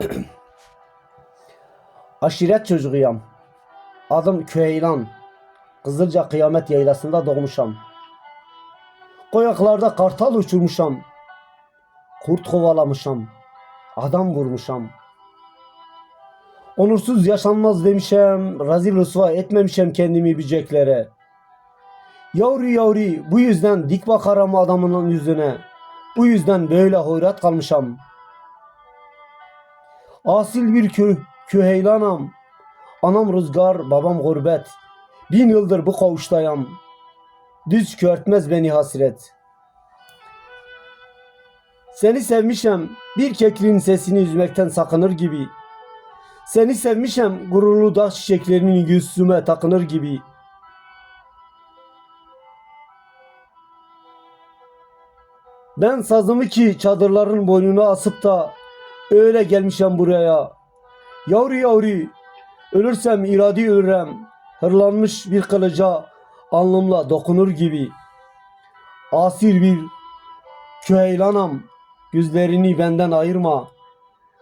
Aşiret çocuğuyam. Adım Küheylan. Kızılca kıyamet yaylasında doğmuşam. Koyaklarda kartal uçurmuşam. Kurt kovalamışam. Adam vurmuşam. Onursuz yaşanmaz demişem. Razil rüsva etmemişem kendimi böceklere. Yavru yavru bu yüzden dik bakaram adamının yüzüne. Bu yüzden böyle hoyrat kalmışam. Asil bir kö küheylanam. Anam rüzgar, babam gurbet. Bin yıldır bu kavuştayam. Düz körtmez beni hasret. Seni sevmişem, bir kekliğin sesini üzmekten sakınır gibi. Seni sevmişem, gururlu dağ çiçeklerinin yüzüme takınır gibi. Ben sazımı ki çadırların boynuna asıp da öyle gelmişem buraya. Yavru yavru, ölürsem iradi ölürem. Hırlanmış bir kılıca alnımla dokunur gibi. Asir bir küheylanam, gözlerini benden ayırma.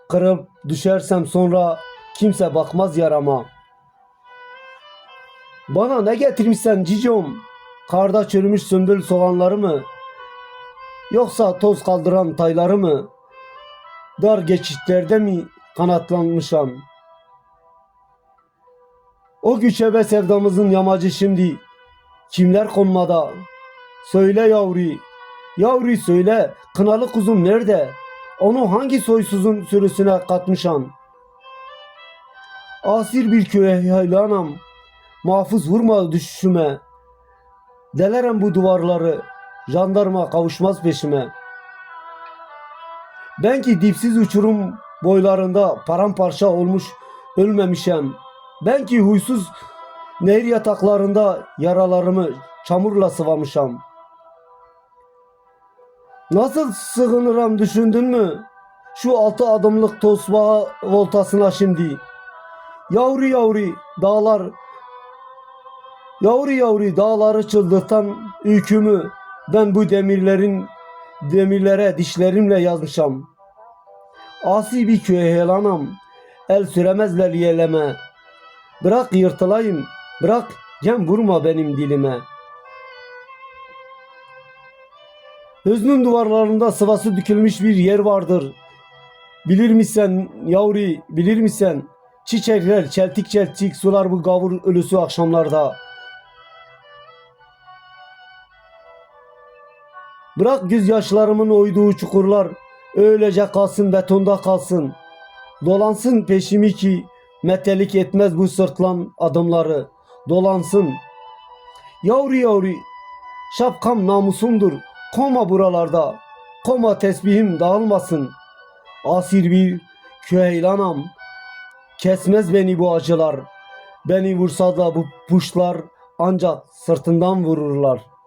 Kırıp düşersem sonra kimse bakmaz yarama. Bana ne getirmişsen cicom? Karda çürümüş sümbül soğanları mı? Yoksa toz kaldıran tayları mı? Dar geçitlerde mi kanatlanmışam? O güçebe sevdamızın yamacı şimdi kimler konmada? Söyle yavru, yavru söyle kınalı kuzum nerede? Onu hangi soysuzun sürüsüne katmışam? Asir bir küheylanam, muhafız vurma düşüşüme. Delerem bu duvarları, jandarma kavuşmaz peşime. Ben ki dipsiz uçurum boylarında paramparça olmuş ölmemişem. Ben ki huysuz nehir yataklarında yaralarımı çamurla sıvamışam. Nasıl sığınırım düşündün mü? Şu altı adımlık tosbağa voltasına şimdi. Yavru yavru dağlar Yavru yavru dağları çıldırtan öykümü ben bu demirlerin demirlere dişlerimle yazmışam. Asi bir köye helanam, el süremezler yeleme. Bırak yırtılayım, bırak gem vurma benim dilime. Hüznün duvarlarında sıvası dökülmüş bir yer vardır. Bilir misin yavru, bilir misin? Çiçekler çeltik çeltik sular bu gavur ölüsü akşamlarda. Bırak gözyaşlarımın oyduğu çukurlar öylece kalsın betonda kalsın. Dolansın peşimi ki metelik etmez bu sırtlan adımları. Dolansın. Yavru yavru şapkam namusumdur. Koma buralarda. Koma tesbihim dağılmasın. Asir bir küheylanam. Kesmez beni bu acılar. Beni vursa da bu puşlar ancak sırtından vururlar.''